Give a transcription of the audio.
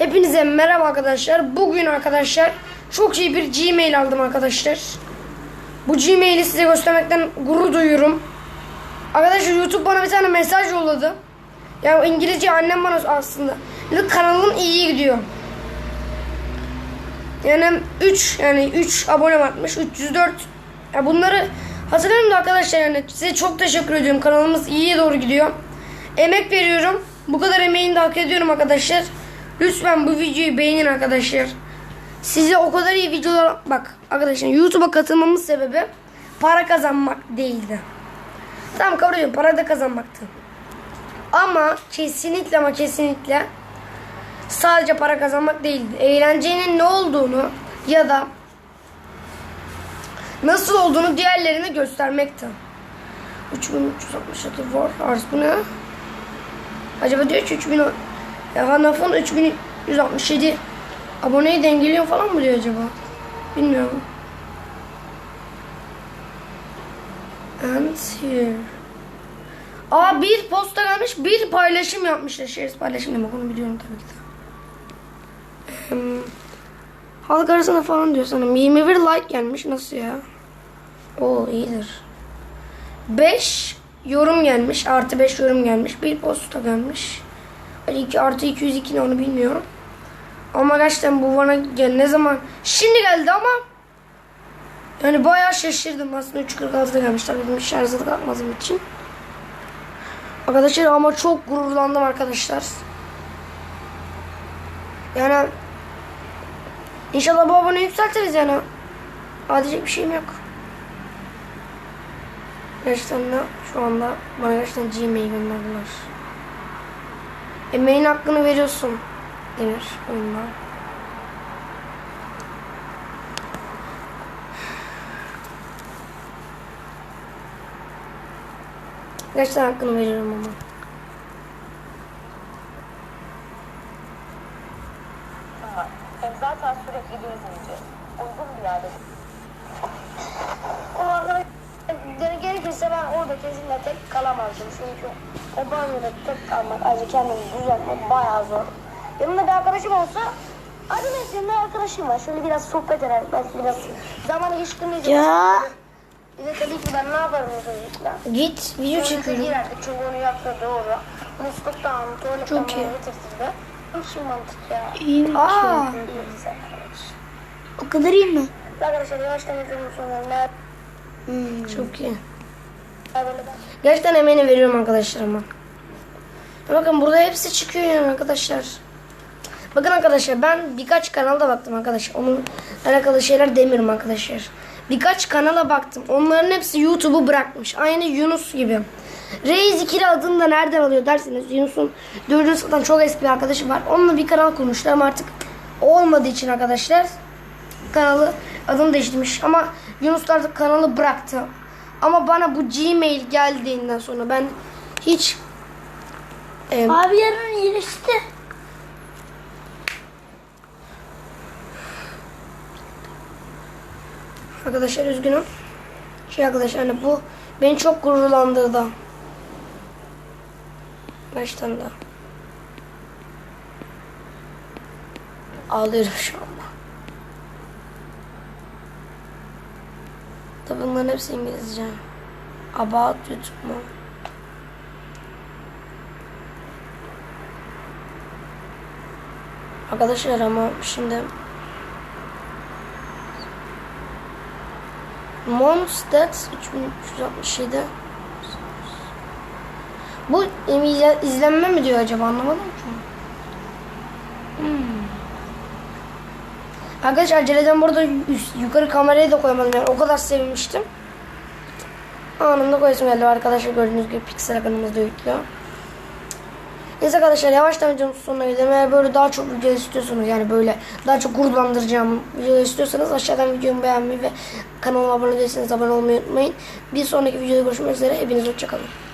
Hepinize merhaba arkadaşlar. Bugün arkadaşlar çok iyi bir Gmail aldım arkadaşlar. Bu Gmail'i size göstermekten gurur duyuyorum. Arkadaşlar YouTube bana bir tane mesaj yolladı. Ya İngilizce annem bana aslında. Dedi, kanalın iyi gidiyor. Yani 3 yani 3 abone varmış. 304. Ya bunları hatırlıyorum da arkadaşlar yani size çok teşekkür ediyorum. Kanalımız iyiye doğru gidiyor. Emek veriyorum. Bu kadar emeğini de hak ediyorum arkadaşlar. Lütfen bu videoyu beğenin arkadaşlar. Size o kadar iyi videolar bak arkadaşlar YouTube'a katılmamın sebebi para kazanmak değildi. Tamam kabul ediyorum para da kazanmaktı. Ama kesinlikle ama kesinlikle sadece para kazanmak değildi. Eğlencenin ne olduğunu ya da nasıl olduğunu diğerlerine göstermekti. 3367 var. Ars bu ne? Acaba diyor ki 3000 ya Hanaf'ın 3167 aboneyi dengeliyor falan mı diyor acaba? Bilmiyorum. And here. Aa bir posta gelmiş, bir paylaşım yapmışlar. Shares paylaşım demek onu biliyorum tabii ki de. Em, halk arasında falan diyor sanırım. 21 like gelmiş. Nasıl ya? Oo iyidir. 5 yorum gelmiş. Artı 5 yorum gelmiş. Bir posta gelmiş. Hani iki, artı 202 ne onu bilmiyorum. Ama gerçekten bu bana gel ne zaman? Şimdi geldi ama yani bayağı şaşırdım. Aslında 3.46'da gelmişler. Benim şarjı kalkmadığım için. Arkadaşlar ama çok gururlandım arkadaşlar. Yani inşallah bu abone yükseltiriz yani. Adicek bir şeyim yok. Gerçekten de şu anda bana gerçekten Gmail gönderdiler. Emeğin hakkını veriyorsun Demir oyunda. Gerçekten hakkını veriyorum ama. Hem zaten sürekli gezince uygun bir yerde kesinlikle tek kalamazdım. Çünkü o banyoda tek kalmak, ayrıca kendimi düzeltmek bayağı zor. Yanımda bir arkadaşım olsa mesela bir arkadaşım var. Şöyle biraz sohbet eder. Belki biraz zaman geçtiğimizde. Ya. Bir de tabii ki ben ne yaparım çocukla? Git video çekiyorum. girerdik çubuğunu yaptı doğru. Musluktan, tuvaletten Çok iyi. getirtirdi. Hiç mantık ya. İyi Aa, güzel arkadaş. O kadar iyi mi? Arkadaşlar yavaştan videonun sonuna. çok iyi. Gerçekten emeğini veriyorum arkadaşlar ama. Bakın burada hepsi çıkıyor yani arkadaşlar. Bakın arkadaşlar ben birkaç kanalda baktım arkadaşlar. Onun alakalı şeyler demiyorum arkadaşlar. Birkaç kanala baktım. Onların hepsi YouTube'u bırakmış. Aynı Yunus gibi. Reis 2 adını da nereden alıyor derseniz Yunus'un 4. sınıftan çok eski bir arkadaşı var. Onunla bir kanal kurmuşlar ama artık olmadığı için arkadaşlar kanalı adını değiştirmiş. Ama Yunus artık kanalı bıraktı. Ama bana bu Gmail geldiğinden sonra ben hiç e, Abi yarın iyileşti. Arkadaşlar üzgünüm. Şey arkadaşlar hani bu beni çok gururlandırdı. Baştan da. Ağlıyorum şu anda. Tabi bunların hepsi İngilizce. About YouTube mu? Arkadaşlar ama şimdi Mondstadt 3367 Bu izle- izlenme mi diyor acaba anlamadım ki. Arkadaşlar aceleden burada yukarı kamerayı da koymadım yani o kadar sevmiştim. Anında koyasım geldi arkadaşlar gördüğünüz gibi piksel ekranımızda yüklüyor. Neyse arkadaşlar yavaştan videonun sonuna gidelim. Eğer böyle daha çok video istiyorsanız yani böyle daha çok gururlandıracağım video istiyorsanız aşağıdan videomu beğenmeyi ve kanalıma abone değilseniz abone olmayı unutmayın. Bir sonraki videoda görüşmek üzere. Hepiniz hoşçakalın.